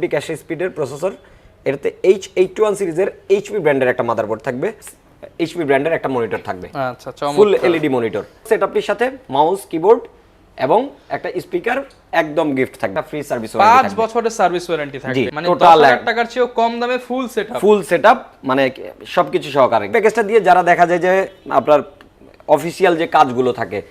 Cash স্পিডের processor এটাতে H eight one সিরিজের এইচপি ব্র্যান্ডের একটা মাদারবোর্ড থাকবে। এইচপি ব্র্যান্ডের একটা মনিটর থাকবে। আচ্ছা ফুল এলইডি মনিটর সেটআপটির সাথে মাউস কিবোর্ড এবং একটা স্পিকার একদম গিফট থাকবে। ফ্রি সার্ভিস পাঁচ বছরের সার্ভিস ওয়ারেন্টি থাকবে। মানে total দশ হাজার এক- টাকার চেয়েও কম দামে ফুল সেটআপ ফুল সেটআপ মানে সবকিছু সহকারে। প্যাকেজটা দিয়ে যারা দেখা যায় যে আপনার অফিসিয়াল যে কাজগুলো থাকে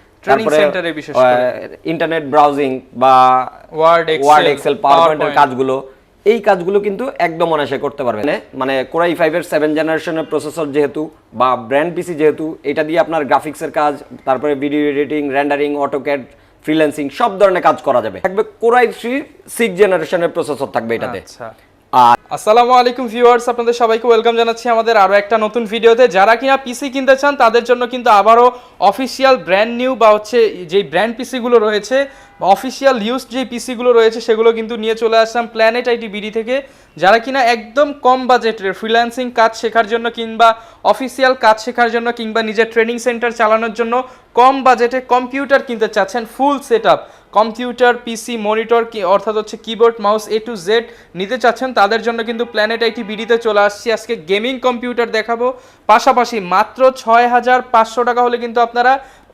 বিশেষ করে। ইন্টারনেট ব্রাউজিং বা ওয়ার্ড ওয়ার্ড এক্সেল পাওয়ার পয়েন্টের কাজগুলো এই কাজগুলো কিন্তু একদম অনায়াসে করতে পারবেন। মানে কোরাই ফাইভের সেভেন জেনারেশনের প্রসেসর যেহেতু বা ব্র্যান্ড পিসি যেহেতু, এটা দিয়ে আপনার গ্রাফিক্সের কাজ, তারপরে video editing rendering AutoCAD freelancing সব ধরনের কাজ করা যাবে। থাকবে কোরাই থ্রি সিক্স জেনারেশনের প্রসেসর থাকবে এটাতে। আচ্ছা। আসসালামু আলাইকুম ভিউয়ার্স, আপনাদের সবাইকে ওয়েলকাম জানাচ্ছি আমাদের আরও একটা নতুন ভিডিওতে। যারা কিনা পিসি কিনতে চান, তাদের জন্য কিন্তু আবারও অফিসিয়াল ব্র্যান্ড নিউ বা হচ্ছে যেই ব্র্যান্ড পিসিগুলো রয়েছে অফিসিয়াল ইউজ যে পিসিগুলো রয়েছে, সেগুলো কিন্তু নিয়ে চলে আসলাম প্ল্যানেট আইটি বিডি থেকে। যারা কিনা একদম কম বাজেটের ফ্রিল্যান্সিং কাজ শেখার জন্য কিংবা অফিসিয়াল কাজ শেখার জন্য কিংবা নিজের ট্রেনিং সেন্টার চালানোর জন্য কম বাজেটে কম্পিউটার কিনতে চাচ্ছেন full set computer, PC, monitor, কি অর্থাৎ হচ্ছে keyboard mouse A to Z নিতে চাচ্ছেন, তাদের জন্য কিন্তু প্ল্যানেট আইটি বিডিতে চলে আসছি। আজকে গেমিং কম্পিউটার দেখাবো। পাশাপাশি মাত্র ছয় হাজার পাঁচশো টাকা হলে কিন্তু আপনারা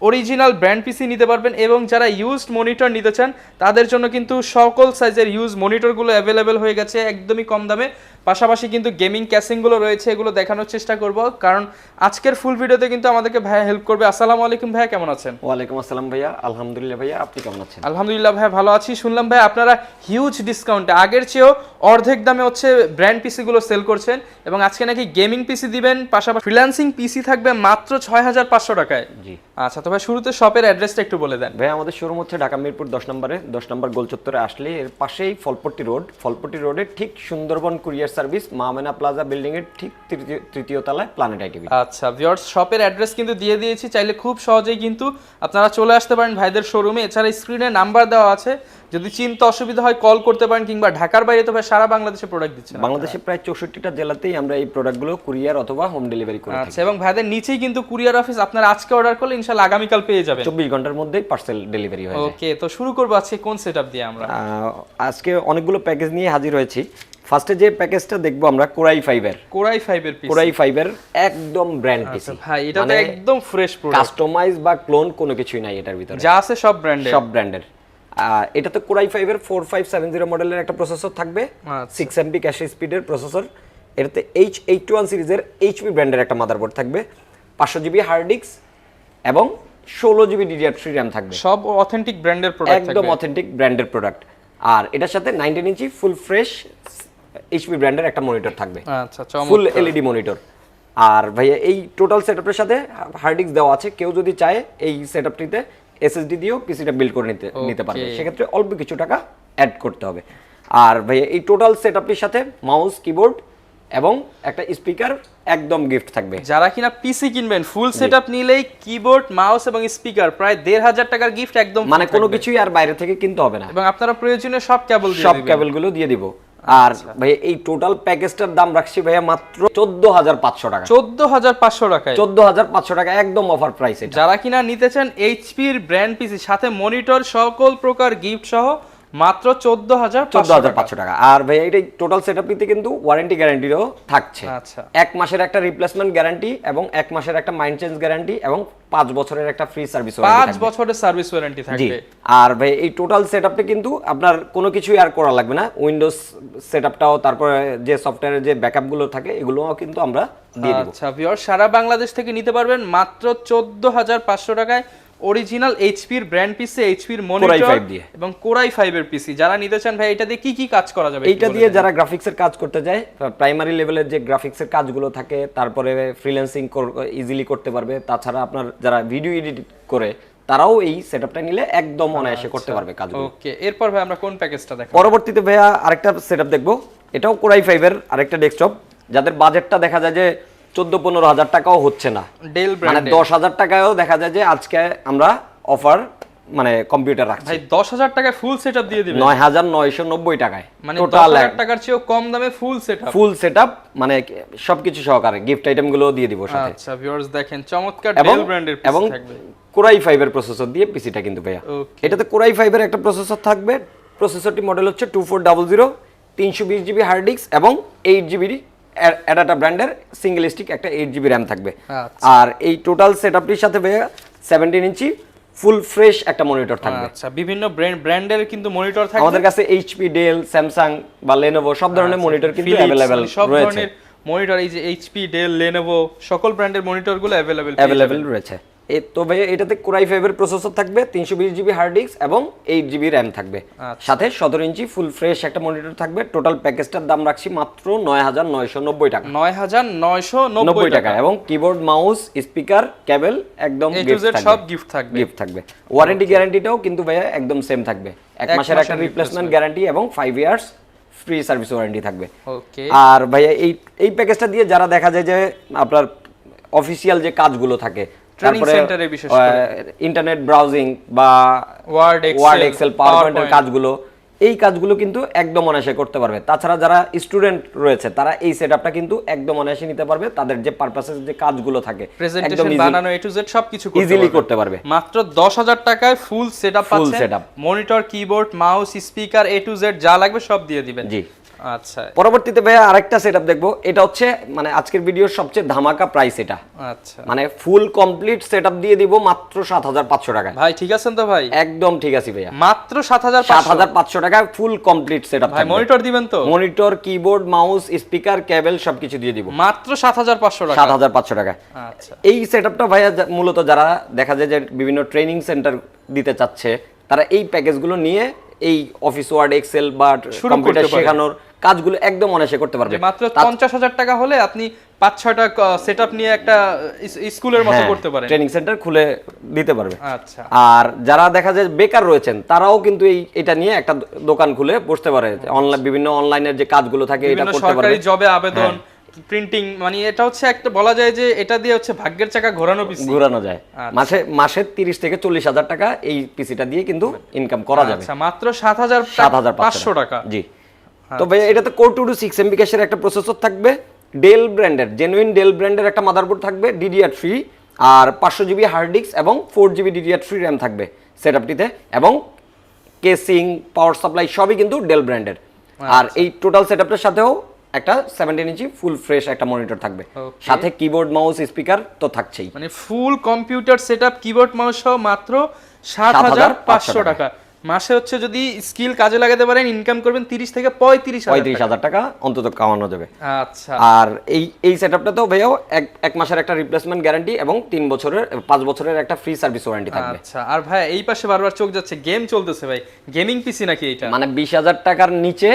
অরিজিনাল ব্র্যান্ড পিসি নিতে পারবেন এবং যারা ইউজড মনিটর নিতে চান তাদের জন্য কিন্তু সকল সাইজের ইউজ মনিটরগুলো অ্যাভেলেবেল হয়ে গেছে একদমই কম দামে। পাশাপাশি কিন্তু গেমিং ক্যাসিংগুলো রয়েছে এগুলো দেখানোর চেষ্টা করব। কারণ আজকের ফুল ভিডিওতে কিন্তু আমাদেরকে ভাইয়া হেল্প করবে। আসসালামু আলাইকুম ভাইয়া কেমন আছেন? ওয়ালাইকুম আসসালাম ভাইয়া। আলহামদুলিল্লাহ ভাইয়া আপনি কেমন আছেন? আলহামদুলিল্লাহ ভাই ভালো আছি। শুনলাম ভাই আপনারা হিউজ ডিসকাউন্টে আগের চেয়েও অর্ধেক দামে হচ্ছে ব্র্যান্ড পিসিগুলো সেল করছেন এবং আজকে নাকি গেমিং পিসি দিবেন। পাশাপাশি ফ্রিল্যান্সিং পিসি থাকবে মাত্র ছয় হাজার পাঁচশো টাকায়। জি। আচ্ছা তো ভাই শুরুতে শপের অ্যাড্রেসটা একটু বলে দেন। ভাই আমাদের শোরুম হচ্ছে ঢাকা মিরপুর দশ নম্বরে দশ নম্বর গোল চত্বরে আসলে এর পাশেই ফলপট্টি রোড। ফলপট্টি রোডে ঠিক সুন্দরবন কুরিয়ার সার্ভিস মামেনা প্লাজা বিল্ডিং এর ঠিক তৃতীয়- তৃতীয় তলায় প্ল্যানেট আইটিভি আচ্ছা ভিউয়ার্স শপের অ্যাড্রেস কিন্তু দিয়ে দিয়েছি চাইলে খুব সহজেই কিন্তু আপনারা চলে আসতে পারেন ভাইদের শোরুমে এছাড়া স্ক্রিনে নাম্বার দেওয়া আছে যদি চিন্তা অসুবিধা হয় কল করতে পারেন কিংবা ঢাকার বাইরে তো ভাই সারা বাংলাদেশে প্রোডাক্ট দিচ্ছেন বাংলাদেশে প্রায় চৌষট্টিটা জেলাতেই আমরা এই প্রোডাক্টগুলো কুরিয়ার অথবা হোম ডেলিভারি করি আচ্ছা এবং ভাইদের নিচেই কিন্তু কুরিয়ার অফিস আপনারা আজকে অর্ডার করলে ইনশাল্লাহ আগামীকাল পেয়ে যাবেন। চব্বিশ ঘণ্টার মধ্যেই পার্সেল ডেলিভারি হয়ে যায়। ওকে তো শুরু করব আজকে কোন সেটআপ দিয়ে আমরা? আজকে অনেকগুলো প্যাকেজ নিয়ে হাজির হয়েছি। ফার্স্টে যে প্যাকেজটা দেখব আমরা কোরাই ফাইভের কোরাই ফাইভের পিস কোরাই ফাইবার একদম ব্র্যান্ড পিসি ভাই এটা তো মানে একদম ফ্রেশ প্রোডাক্ট কাস্টমাইজ বা ক্লোন কোনো কিছুই নাই এটার ভিতরে। যা আছে সব ব্র্যান্ডের সব ব্র্যান্ডের এটা তো কোরাই ফাইভের ফোর ফাইভ সেভেন জিরো মডেলের একটা প্রসেসর থাকবে আচ্ছা। সিক্স এমপি ক্যাশ স্পিডের প্রসেসর এটাতে এইচ এইট ওয়ান সিরিজের এইচপি ব্র্যান্ডের একটা মাদারবোর্ড থাকবে পাঁচশো জিবি হার্ড ডিস্ক এবং ষোলো জিবি ডিডিআর থ্রি র্যাম থাকবে। সব অথেন্টিক ব্র্যান্ডের প্রোডাক্ট একদম অথেন্টিক ব্র্যান্ডের প্রোডাক্ট আর এটার সাথে nineteen inch full fresh HP ব্র্যান্ডের একটা মনিটর থাকবে। আচ্ছা ফুল এলইডি মনিটর আর ভাইয়া এই টোটাল সেটআপের সাথে হার্ড ডিস্ক দেওয়া আছে। কেউ যদি চায় এই সেট সেটআপটিতে এসএসডি দিয়েও পিসিটা বিল্ড করে নিতে নিতে পারবে। সেক্ষেত্রে অল্প কিছু টাকা অ্যাড করতে হবে। আর ভাইয়া এই টোটাল সেটআপটির সাথে মাউস কিবোর্ড এবং একটা স্পিকার একদম গিফট থাকবে। যারা কিনা পিসি কিনবেন ফুল সেটআপ নিলেই কিবোর্ড মাউস এবং স্পিকার প্রায় দেড় হাজার টাকার গিফট একদম মানে কোনো কিছুই আর বাইরে থেকে কিনতে হবে না। এবং আপনারা প্রয়োজনীয় সব কেবল সব। কেবলগুলো দিয়ে দিব। আর ভাইয়া এই টোটাল প্যাকেজটার দাম রাখছি ভাইয়া মাত্র চোদ্দ হাজার পাঁচশো টাকা। চোদ্দ হাজার পাঁচশো টাকা চোদ্দ হাজার পাঁচশো টাকা একদম অফার প্রাইসে যারা কিনা নিতে চান এইচপির ব্র্যান্ড পিসি সাথে মনিটর সকল প্রকার গিফট সহ মাত্র চোদ্দ হাজার চোদ্দ হাজার পাঁচশো টাকা। আর ভাই এটা টোটাল সেট আপটিতে কিন্তু ওয়ারেন্টি গ্যারান্টিও থাকছে। আচ্ছা। এক মাসের একটা রিপ্লেসমেন্ট গ্যারান্টি এবং এক মাসের একটা মাইন্ড চেঞ্জ গ্যারান্টি এবং পাঁচ বছরের একটা ফ্রি সার্ভিস পাঁচ বছরের সার্ভিস ওয়ারেন্টি থাকবে। আর ভাই এই টোটাল সেট আপটা কিন্তু আপনার কোনো কিছুই আর করা লাগবে না। উইন্ডোজ সেট আপটাও তারপরে যে সফটওয়্যারের যে ব্যাকআপগুলো থাকে এগুলোও কিন্তু আমরা দিয়ে দিব। আচ্ছা ভিউয়ার সারা বাংলাদেশ থেকে নিতে পারবেন মাত্র চোদ্দ হাজার পাঁচশো টাকায় অরিজিনাল এইচপির ব্র্যান্ড পিসি এইচপির মনিটর 5 দিয়ে। এবং কোরাই ফাইভের পিসি যারা নিতে চান ভাই এটা দিয়ে কি কি কাজ করা যাবে এইটা দিয়ে যারা গ্রাফিক্সের কাজ করতে যায় প্রাইমারি লেভেলের যে গ্রাফিক্সের কাজগুলো থাকে তারপরে ফ্রিল্যান্সিং ইজিলি করতে পারবে। তাছাড়া আপনার যারা ভিডিও এডিট করে তারাও এই সেটআপটা নিলে একদম অনায়াসে করতে পারবে কাজগুলো। ওকে এরপর ভাই আমরা কোন প্যাকেজটা দেখাবো? পরবর্তীতে ভাইয়া আরেকটা সেটআপ দেখব। এটাও কোরাই ফাইভের আরেকটা ডেস্কটপ যাদের বাজেটটা দেখা যায় যে চোদ্দ পনেরো হাজার টাকাও হচ্ছে না। ডেল মানে দশ হাজার টাকায়ও দেখা যায় যে আজকে আমরা অফার মানে কম্পিউটার রাখছি। ভাই দশ হাজার টাকায় ফুল সেটআপ দিয়ে দিবেন? নয় হাজার নয়শো নব্বই টাকায়। মানে টোটাল হাজার টাকার চেয়েও কম দামে ফুল সেটআপ ফুল সেট মানে সবকিছু সহকারে গিফট আইটেমগুলো দিয়ে দিব সাথে। আচ্ছা ভিউয়ার্স দেখেন চমৎকার ডেল ব্র্যান্ডের পিসি থাকবে। কোরাই ফাইভের প্রসেসর দিয়ে পিসিটা কিন্তু ভাইয়া। এটাতে কোরাই ফাইভের একটা প্রসেসর থাকবে। প্রসেসরটি মডেল হচ্ছে টু ফোর ডাবল জিরো তিনশো বিশ জিবি হার্ড ডিস্ক এবং এইট জিবি অ্যাডাটা ব্র্যান্ডের সিঙ্গেল স্টিক একটা এইট জিবি র্যাম থাকবে। আচ্ছা। আর এই টোটাল সেট আপটির সাথে ভাইয়া সেভেন্টিন ইঞ্চি ফুল ফ্রেশ একটা মনিটর থাকবে। আচ্ছা বিভিন্ন ব্র্যান্ড ব্র্যান্ডের কিন্তু মনিটর থাকবে। আমাদের কাছে এইচপি ডেল স্যামসাং বা লেনোভো সব ধরনের মনিটর কিন্তু Philips, অ্যাভেলেবেল মানে সব রয়েছে। ধরনের মনিটর এই যে এইচপি ডেল লেনোভো সকল ব্র্যান্ডের মনিটরগুলো অ্যাভেলেবেল অ্যাভেলেবেল রয়েছে। তো ভাই এটাতে কোরাই ফাইভের প্রসেসর থাকবে তিনশো বিশ জিবি হার্ড ডিস্ক এবং এইট জিবি র্যাম থাকবে। আচ্ছা। সাথে সতেরো ইঞ্চি ফুল ফ্রেশ একটা মনিটর থাকবে টোটাল প্যাকেজটার দাম রাখছি মাত্র নয় হাজার নয়শো নব্বই টাকা। নয় হাজার নয়শো নব্বই টাকা। এবং কিবোর্ড মাউস স্পিকার কেবল একদম সব গিফট থাকবে। গিফট থাকবে। ওয়ারেন্টি গ্যারান্টিটাও কিন্তু ভাইয়া একদম সেম থাকবে। এক মাসের একটা রিপ্লেসমেন্ট গ্যারান্টি এবং five years free service warranty থাকবে। আর ভাইয়া এই এই প্যাকেজটা দিয়ে যারা দেখা যায় যে আপনার অফিসিয়াল যে কাজগুলো থাকে ইন্টারনেট ব্রাউজিং বা ওয়ার্ড ওয়ার্ড এক্সেল পাওয়ার কাজগুলো এই কাজগুলো কিন্তু একদম অনায়াসে করতে পারবে। তাছাড়া যারা স্টুডেন্ট রয়েছে তারা এই সেটআপটা কিন্তু একদম অনায়াসে নিতে পারবে। তাদের যে পারপাসে যে কাজগুলো থাকে প্রেজেন্টেশন বানানো এ টু জেড সবকিছু করতে ইজিলি করতে পারবে। মাত্র দশ হাজার টাকায় ফুল সেটআপ Full পাচ্ছেন। Monitor keyboard mouse speaker A to Z যা লাগবে সব দিয়ে দিবেন। জি। আচ্ছা। পরবর্তীতে ভাইয়া আরেকটা সেটআপ দেখব। এটা হচ্ছে মানে আজকের ভিডিওর সবচেয়ে ধামাকা প্রাইস এটা। আচ্ছা। মানে ফুল কমপ্লিট সেটআপ দিয়ে দিব মাত্র সাত হাজার পাঁচশো টাকা ভাই ঠিক আছেন তো ভাই? একদম ঠিক আছে ভাইয়া। মাত্র সাত হাজার সাত হাজার পাঁচশো টাকা ফুল কমপ্লিট সেটআপ ভাই মনিটর দিবেন তো? Monitor keyboard mouse speaker cable সবকিছু দিয়ে দিব। মাত্র সাত হাজার পাঁচশো টাকা সাত হাজার পাঁচশো টাকা আচ্ছা। এই সেটআপটা ভাইয়া মূলত যারা দেখা যায় যে বিভিন্ন ট্রেনিং সেন্টার দিতে চাচ্ছে তারা এই প্যাকেজগুলো নিয়ে এই অফিস ওয়ার্ড এক্সেল বা কম্পিউটার শেখানোর কাজগুলো একদম অনায়াসে করতে পারবে। মাত্র পঞ্চাশ হাজার টাকা হলে আপনি পাঁচ ছয়টা সেটআপ নিয়ে একটা স্কুলের মতো হ্যাঁ, করতে পারেন। ট্রেনিং সেন্টার খুলে দিতে পারবে। আচ্ছা। আর যারা দেখা যায় বেকার রয়েছেন তারাও কিন্তু এই এটা নিয়ে একটা দোকান খুলে বসতে পারে। অনলাইন বিভিন্ন অনলাইনের যে কাজগুলো থাকে এটা করতে পারবে। সরকারি জবে আবেদন প্রিন্টিং মানে এটা হচ্ছে একটা বলা যায় যে এটা দিয়ে হচ্ছে ভাগ্যের চাকা ঘোরানো পিসি ঘোরানো যায়। আচ্ছা। মাসে মাসে তিরিশ থেকে চল্লিশ হাজার টাকা এই পিসিটা দিয়ে কিন্তু ইনকাম করা যাবে। আচ্ছা মাত্র সাত হাজার সাত হাজার পাঁচশো টাকা। জি। তো ভাই এটাতে core two two six MB ক্যাশের একটা প্রসেসর থাকবে ডেল ব্র্যান্ডের জেনুইন ডেল ব্র্যান্ডের একটা মাদারবোর্ড থাকবে ডিডিআর থ্রি আর পাঁচশো জিবি হার্ড ডিস্ক এবং four GB DDR three RAM থাকবে সেটআপটিতে এবং কেসিং পাওয়ার সাপ্লাই সবই কিন্তু ডেল ব্র্যান্ডের আর এই টোটাল সেটআপটার সাথেও একটা সেভেন্টিন ইঞ্চি ফুল ফ্রেশ একটা মনিটর থাকবে। সাথে কিবোর্ড মাউস স্পিকার তো থাকছেই। মানে full computer setup keyboard mouse সহ মাত্র সাত হাজার পাঁচশো টাকা। মাসে হচ্ছে যদি স্কিল কাজে লাগাতে পারেন ইনকাম করবেন তিরিশ থেকে পঁয়ত্রিশ হাজার পঁয়ত্রিশ হাজার টাকা অন্তত কামানো যাবে। আচ্ছা। আর এই এই সেটআপটা তো ভাইয়াও এক এক মাসের একটা রিপ্লেসমেন্ট গ্যারান্টি এবং 3 বছরের 5 বছরের একটা ফ্রি সার্ভিস ওয়ারেন্টি থাকবে। আচ্ছা আর ভাই এই পাশে বারবার চোখ যাচ্ছে গেম চলতেছে ভাই। গেমিং পিসি নাকি এটা মানে বিশ হাজার টাকার নিচে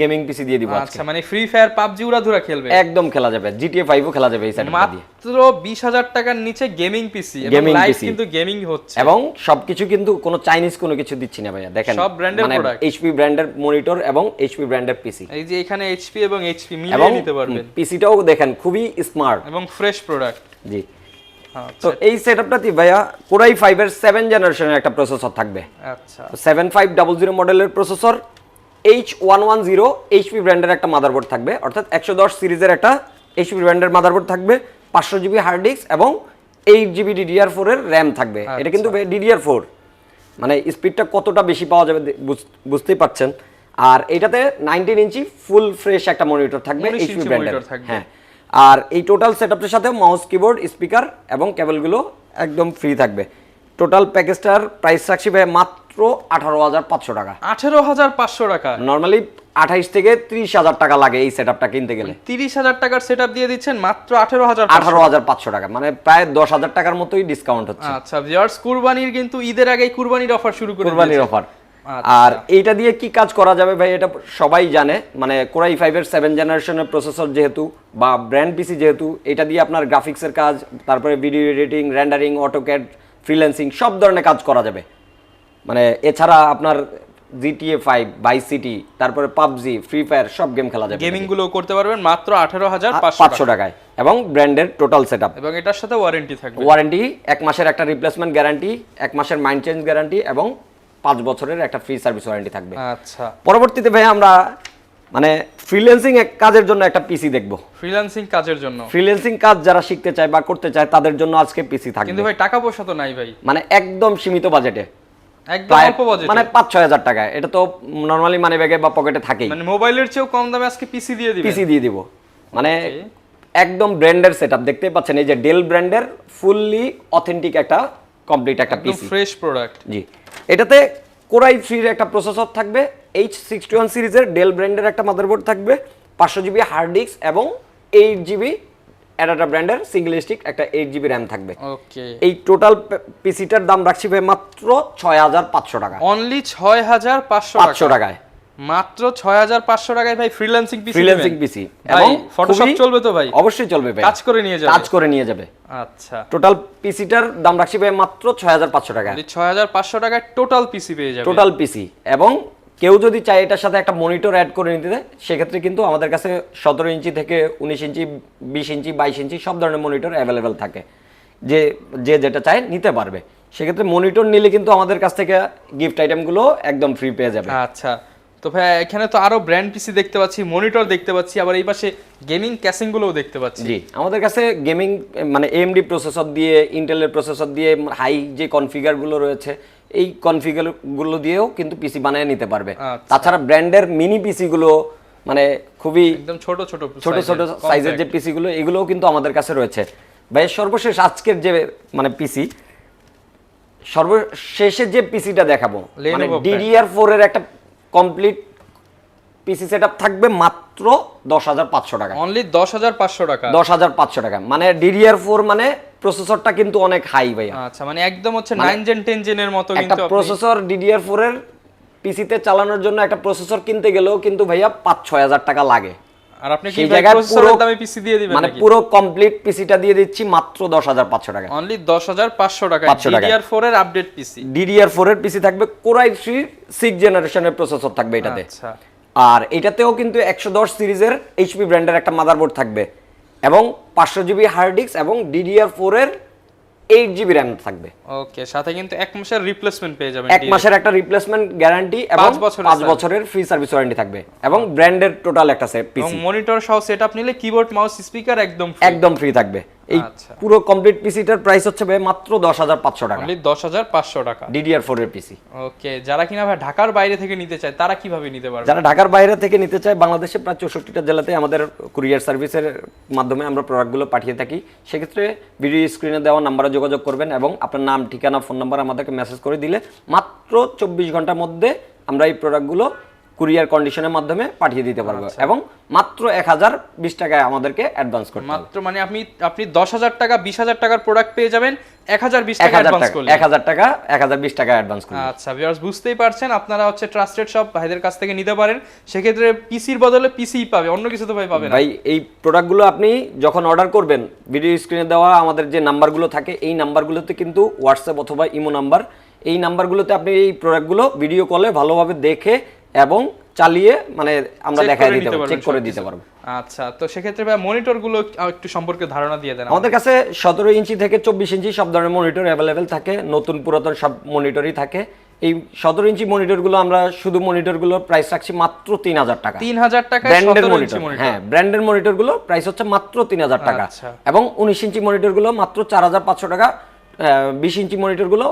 গেমিং পিসি দিয়ে দিব আচ্ছা মানে ফ্রি ফায়ার পাবজি উড়াধুরা খেলবে? একদম খেলা যাবে। জিটিএ ফাইভও খেলা যাবে এই দিয়ে মাত্র বিশ হাজার টাকার নিচে গেমিং পিসি এবং লাইভ কিন্তু গেমিং হচ্ছে। এবং সবকিছু কিন্তু কোনো চাইনিজ কোনো কিছু দিচ্ছি না ভাইয়া দেখেন। সব এর মানে এইচপি ব্র্যান্ডের মনিটর এবং এইচপি ব্র্যান্ডের পিসি এই যে এখানে এইচপি এবং এইচপি মিলিয়ে নিতে পারবেন। পিসিটাও দেখেন খুবই স্মার্ট এবং ফ্রেশ প্রোডাক্ট জি। তো এই সেটআপটাতে ভাইয়া কোরাই ফাইভের সেভেন জেনারেশনের একটা প্রসেসর থাকবে। আচ্ছা। সেভেন ফাইভ ডাবল জিরো মডেলের processor H one one zero HP ব্র্যান্ডের একটা মাদারবোর্ড থাকবে। অর্থাৎ একশো দশ সিরিজের একটা এইচপি ব্র্যান্ডের মাদারবোর্ড থাকবে পাঁচশো জিবি হার্ড ডিস্ক এবং এইট জিবি ডিডিআর ফোরের র্যাম থাকবে। এটা কিন্তু ডিডিআর ফোর মানে স্পিডটা কতটা বেশি পাওয়া যাবে বুঝতেই পারছেন। আর এটাতে নাইনটিন ইঞ্চি ফুল ফ্রেশ একটা মনিটর থাকবে 19 এইচপি ব্র্যান্ডের হ্যাঁ। আর এই টোটাল সেটআপের সাথে মাউস কিবোর্ড স্পিকার এবং কেবলগুলো একদম ফ্রি থাকবে। টোটাল প্যাকেজটার প্রাইস রাখছি ভাই মাত্র আঠারো হাজার পাঁচশো টাকা। আঠেরো হাজার পাঁচশো টাকা। নর্মালি আঠাইশ থেকে ত্রিশ হাজার টাকা লাগে এই সেটআপটা কিনতে গেলে। তিরিশ হাজার টাকার সেট দিয়ে দিচ্ছেন মাত্র আঠেরো হাজার আঠারো হাজার পাঁচশো টাকা মানে প্রায় দশ হাজার টাকার মতোই ডিসকাউন্ট হচ্ছে। আচ্ছা কুরবানির কিন্তু ঈদের আগেই কুরবানির অফার শুরু করে কোরবানির। অফার আচ্ছা। আর এইটা দিয়ে কি কাজ করা যাবে ভাই এটা সবাই জানে মানে কোরাই ফাইভের সেভেন জেনারেশনের প্রসেসর যেহেতু বা ব্র্যান্ড পিসি যেহেতু এটা দিয়ে আপনার গ্রাফিক্সের কাজ তারপরে video editing rendering AutoCAD freelancing সব ধরনের কাজ করা যাবে। মানে এছাড়া আপনার জিটিএ ফাইভ বাই সিটি তারপরে পাবজি ফ্রি ফায়ার সব গেম খেলা যাবে গেমিংগুলো করতে পারবেন মাত্র আঠারো হাজার পাঁচশো পাঁচশো টাকায়। এবং ব্র্যান্ডের টোটাল সেট আপ এবং এটার সাথে ওয়ারেন্টি থাকবে। ওয়ারেন্টি এক মাসের একটা রিপ্লেসমেন্ট গ্যারান্টি এক মাসের মাইন্ড চেঞ্জ গ্যারান্টি এবং পাঁচ বছরের একটা ফ্রি সার্ভিস ওয়ারেন্টি থাকবে। আচ্ছা। পরবর্তীতে ভাই আমরা মানে ফ্রিল্যান্সিং এক কাজের জন্য একটা পিসি দেখব। ফ্রিল্যান্সিং কাজের জন্য। ফ্রিল্যান্সিং কাজ যারা শিখতে চায় বা করতে চায় তাদের জন্য আজকে পিসি কিন্তু ভাই টাকা পয়সা তো নাই ভাই। মানে একদম সীমিত বাজেটে একদম অল্প বাজেটে। মানে পাঁচ ছয় হাজার টাকা এটা তো নর্মালি মানি ব্যাগে বা পকেটে থাকেই। মানে মোবাইলের চেয়েও কম দামে আজকে পিসি দিয়ে দিবেন। পিসি দিয়ে দিব। মানে একদম ব্র্যান্ডের সেটআপ দেখতে পাচ্ছেন এই যে ডেল ব্র্যান্ডের ফুললি অথেন্টিক একটা কমপ্লিট একটা পিসি ফ্রেশ প্রোডাক্ট জি। এটাতে কোরাই থ্রির একটা প্রসেসর থাকবে এইচ সিক্সটি ওয়ান সিরিজের ডেল ব্র্যান্ডের একটা মাদারবোর্ড থাকবে পাঁচশো জিবি হার্ড ডিস্ক এবং এইট জিবি অ্যাডাটা ব্র্যান্ডের সিঙ্গেল স্টিক একটা এইট জিবি র্যাম থাকবে। ওকে এই টোটাল পিসিটার দাম রাখছি ভাই মাত্র ছয় হাজার পাঁচশো টাকা। অনলি ছয় হাজার পাঁচশো পাঁচশো টাকায়। মাত্র ছয় হাজার পাঁচশো টাকায় ভাই ফ্রিল্যান্সিং পিসি ফ্রিল্যান্সিং পিসি এবং ফটোশপ চলবে তো ভাই? অবশ্যই চলবে ভাই। কাজ করে নিয়ে যাবে। কাজ করে নিয়ে যাবে। আচ্ছা। টোটাল পিসিটার দাম রাখছি ভাই মাত্র ছয় হাজার পাঁচশো টাকা। ছয় হাজার পাঁচশো টাকায় টোটাল পিসি পেয়ে যাবে। টোটাল পিসি এবং কেউ যদি চায় এটার সাথে একটা মনিটর অ্যাড করে নিতে দেয়, সেক্ষেত্রে কিন্তু আমাদের কাছে সতেরো ইঞ্চি থেকে উনিশ ইঞ্চি বিশ ইঞ্চি বাইশ ইঞ্চি সব ধরনের মনিটর অ্যাভেলেবেল থাকে। যে যে যেটা চায় নিতে পারবে। সেক্ষেত্রে মনিটর নিলে কিন্তু আমাদের কাছ থেকে গিফট আইটেমগুলো একদম ফ্রি পেয়ে যাবে। আচ্ছা। তো ভাই এখানে তো আরও ব্র্যান্ড পিসি দেখতে পাচ্ছি মনিটর দেখতে পাচ্ছি আবার এই পাশে গেমিং ক্যাসিং গুলোও দেখতে পাচ্ছি জি আমাদের কাছে গেমিং মানে এএমডি প্রসেসর দিয়ে ইন্টেলের প্রসেসর দিয়ে হাই যে কনফিগারগুলো রয়েছে এই কনফিগারগুলো দিয়েও কিন্তু পিসি বানিয়ে নিতে পারবে আচ্ছা। তাছাড়া ব্র্যান্ডের মিনি পিসিগুলো মানে খুবই একদম ছোট ছোট ছোট ছোট সাইজের যে পিসি গুলো এগুলোও কিন্তু আমাদের কাছে রয়েছে ভাই সর্বশেষ আজকের যে মানে পিসি সর্বশেষে যে পিসিটা দেখাবো মানে। ডিডিআর ফোর এর একটা কমপ্লিট পিসি সেট থাকবে মাত্র দশ হাজার পাঁচশো টাকা। অনলি দশ হাজার পাঁচশো টাকা? দশ হাজার পাঁচশো টাকা। মানে ডিডিআর ফোর মানে প্রসেসরটা কিন্তু অনেক হাই ভাইয়া। আচ্ছা মানে একদম হচ্ছে নাইন জেন টেন জেনের মতো একটা প্রসেসর ডিডিআর ফোর এর পিসিতে চালানোর জন্য একটা প্রসেসর কিনতে গেলেও কিন্তু ভাইয়া পাঁচ ছয় হাজার টাকা লাগে। আর আপনি কি ব্যাক প্রসেসরের দামে পিসি দিয়ে দিবেন মানে পুরো কমপ্লিট পিসিটা দিয়ে দিচ্ছি মাত্র দশ হাজার পাঁচশো টাকা। অনলি দশ হাজার পাঁচশো টাকা 500 ডিডিআর ফোর এর আপডেট পিসি এর পিসি থাকবে কোরাই থ্রি সিক্স জেনারেশনের প্রসেসর থাকবে এটাতে। আচ্ছা। আর এটাতেও কিন্তু একশো দশ সিরিজের এইচপি ব্র্যান্ডের একটা মাদারবোর্ড থাকবে। এবং পাঁচশো জিবি হার্ড ডিস্ক এবং ডিডিআর ফোর এর এইট জিবি র্যাম থাকবে। ওকে সাথে কিন্তু এক মাসের রিপ্লেসমেন্ট পেয়ে যাবেন এক মাসের একটা রিপ্লেসমেন্ট গ্যারান্টি এবং পাঁচ বছরের ফ্রি সার্ভিস ওয়ারেন্টি থাকবে এবং ব্র্যান্ডের টোটাল একটা সেট পিসি মনিটর সহ সেটআপ নিলে কিবোর্ড মাউস স্পিকার একদম একদম ফ্রি থাকবে। এই আচ্ছা। পুরো কমপ্লিট পিসিটার প্রাইস হচ্ছে ভাই মাত্র দশ হাজার পাঁচশো টাকা। অনলি দশ হাজার পাঁচশো টাকা। ডিডিআর ফোর এর পিসি ওকে যারা কিনা ভাই ঢাকার বাইরে থেকে নিতে চায় তারা কীভাবে নিতে পারবে? যারা ঢাকার বাইরে থেকে নিতে চায় বাংলাদেশে প্রায় চৌষট্টিটা জেলাতে আমাদের কুরিয়ার সার্ভিসের মাধ্যমে আমরা প্রোডাক্টগুলো পাঠিয়ে থাকি। সেক্ষেত্রে ভিডিও স্ক্রিনে দেওয়া নাম্বারে যোগাযোগ করবেন এবং আপনার নাম ঠিকানা ফোন নাম্বার আমাদেরকে মেসেজ করে দিলে মাত্র চব্বিশ ঘণ্টার মধ্যে আমরা এই প্রোডাক্টগুলো কুরিয়ার কন্ডিশনের মাধ্যমে পাঠিয়ে দিতে পারব। আচ্ছা। এবং মাত্র এক হাজার বিশ টাকায় আমাদেরকে অ্যাডভান্স করতে মাত্র মানে আপনি আপনি দশ হাজার টাকা বিশ হাজার টাকার প্রোডাক্ট পেয়ে যাবেন এক হাজার বিশ টাকা অ্যাডভান্স এক হাজার টাকা এক হাজার বিশ টাকা অ্যাডভান্স করলে আচ্ছা ভিউয়ার্স বুঝতেই পারছেন আপনারা হচ্ছে ট্রাস্টেড সব ভাইদের কাছ থেকে নিতে পারেন। সেক্ষেত্রে পিসির বদলে পিসি পাবে অন্য কিছু তো ভাই পাবে না। ভাই এই প্রোডাক্টগুলো আপনি যখন অর্ডার করবেন ভিডিও স্ক্রিনে দেওয়া আমাদের যে নাম্বারগুলো থাকে এই নাম্বারগুলোতে কিন্তু হোয়াটসঅ্যাপ অথবা ইমো নাম্বার এই নাম্বারগুলোতে আপনি এই প্রোডাক্টগুলো ভিডিও কলে ভালোভাবে দেখে এবং চালিয়ে মানে আমরা দেখাই দিতে পারব চেক করে দিতে পারব। আচ্ছা তো সেক্ষেত্রে ভাই মনিটরগুলো একটু সম্পর্কে ধারণা দিয়ে দেন আমাদের কাছে সতেরো ইঞ্চি থেকে চব্বিশ ইঞ্চি সব ধরনের মনিটর অ্যাভেলেবেল থাকে নতুন পুরাতন সব মনিটরই থাকে। এই সতেরো ইঞ্চি মনিটরগুলো আমরা শুধু মনিটরগুলোর প্রাইস রাখছি মাত্র তিন হাজার টাকা। তিন হাজার টাকা ব্র্যান্ডের মনিটর মনিটর। হ্যাঁ ব্র্যান্ডের মনিটরগুলো প্রাইস হচ্ছে মাত্র তিন হাজার টাকা। আচ্ছা। এবং উনিশ ইঞ্চি মনিটরগুলো মাত্র চার হাজার পাঁচশো টাকা বিশ ইঞ্চি মনিটরগুলো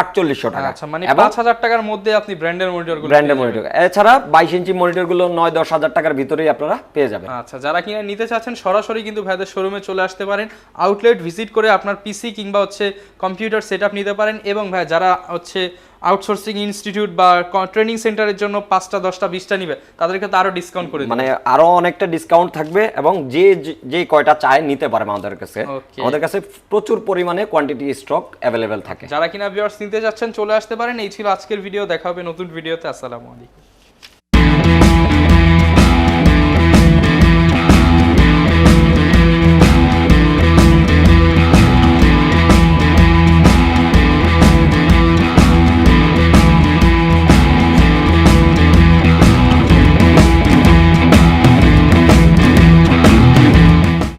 আটচল্লিশশো টাকা। আচ্ছা মানে পাঁচ হাজার টাকার মধ্যে আপনি ব্র্যান্ডের মনিটরগুলো ব্র্যান্ডের মনিটর এছাড়া বাইশ ইঞ্চি মনিটরগুলো নয় দশ হাজার টাকার ভিতরেই আপনারা পেয়ে যাবেন। আচ্ছা যারা কিনা নিতে চাচ্ছেন সরাসরি কিন্তু ভাইদের শোরুমে চলে আসতে পারেন। আউটলেট ভিজিট করে আপনার পিসি কিংবা হচ্ছে কম্পিউটার সেট নিতে পারেন। এবং ভাই যারা হচ্ছে আউটসোর্সিং ইনস্টিটিউট বা ট্রেনিং সেন্টারের জন্য পাঁচটা দশটা বিশটা নিবে তাদের ক্ষেত্রে আরও ডিসকাউন্ট করে মানে আরও অনেকটা ডিসকাউন্ট থাকবে এবং যে যে- কয়টা চায় নিতে পারে আমাদের কাছে আমাদের কাছে প্রচুর পরিমাণে কোয়ান্টিটি স্টক অ্যাভেলেবেল থাকে। যারা কিনা ভিউয়ার্স নিতে যাচ্ছেন চলে আসতে পারেন। এই ছিল আজকের ভিডিও দেখা হবে নতুন ভিডিওতে আসসালামু আলাইকুম।